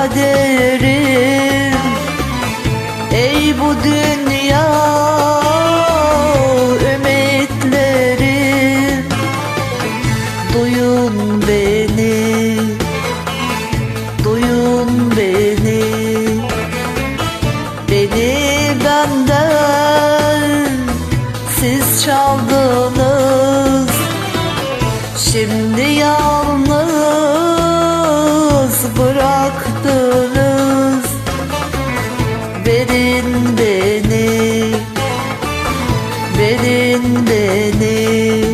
kaderim. Ey bu dünya ümitlerim. Duyun beni Duyun beni. Beni benden Siz çaldınız. Şimdi yalnız bıraktınız. Verin beni Verin beni.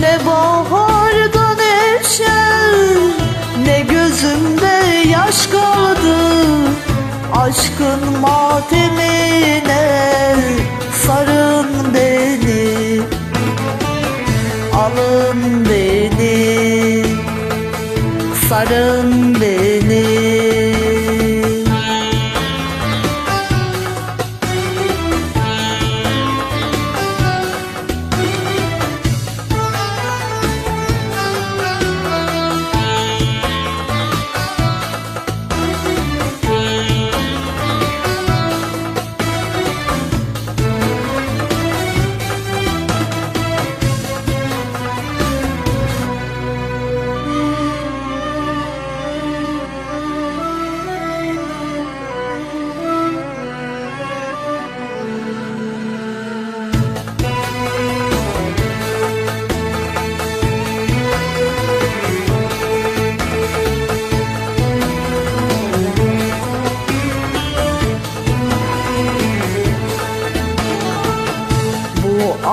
Ne baharda neşe Ne gözümde yaş kaldı. Aşkın matemine Sarın beni. Alın beni Sarın beni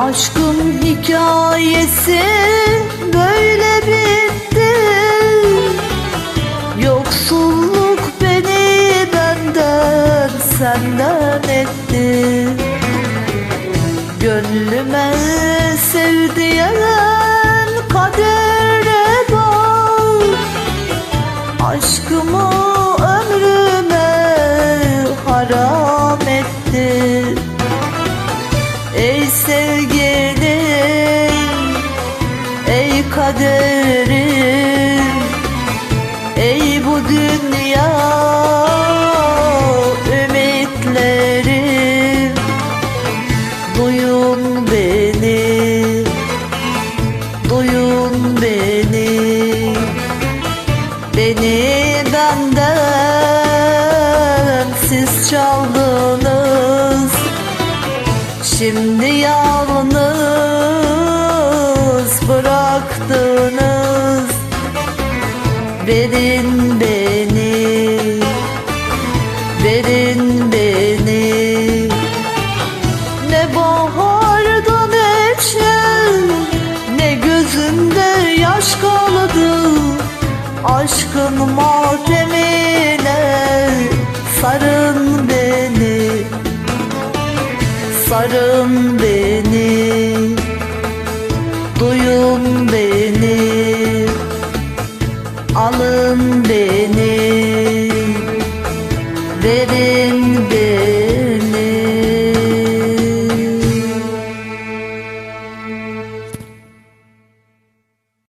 aşkın hikayesi böyle bitti Yoksulluk beni benden senden etti. Gönlüme sevdiyen kadere bak. Aşkımı ömrüme haram kaderim. Ey bu dünya ümitlerim. Duyun beni, duyun beni. Beni benden siz çaldınız. Şimdi yalnız Verin beni. Verin beni. Ne baharda neşe Ne gözümde yaş kaldı. Aşkın matemine Sarın beni. Sarın Dedim bir